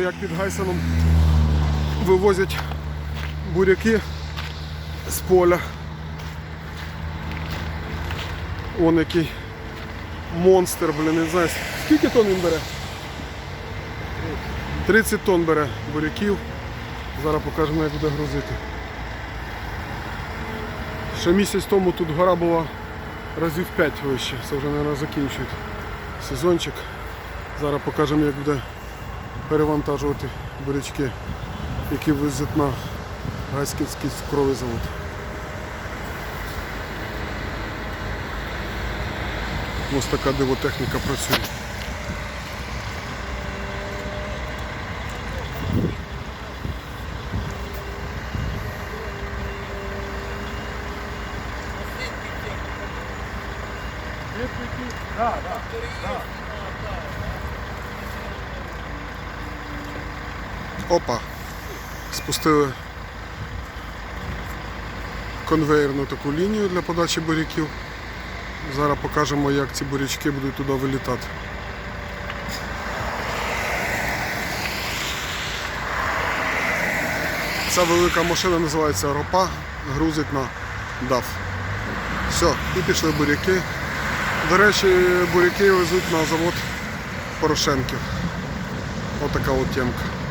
Як під Гайсеном вивозять буряки з поля. Он який монстр, блін, не знаю. Скільки тонн він бере? 30 тонн бере буряків. Зараз покажемо, як буде грузити. Ще місяць тому тут гора була разів 5 вище. Це вже, мабуть, закінчують сезончик. Зараз покажемо, як буде перевантажувати бурячки, які везуть на Гаськівський цукровий завод. Ось така дивотехніка працює. Опа. Спустили конвейерну таку лінію для подачі буряків. Зараз покажемо, як ці бурячки будуть туди вилітати. Ця велика машина називається ропа, грузить на DAF. Все, і пішли буряки. До речі, буряки везуть на завод Порошенків. Отака от темка.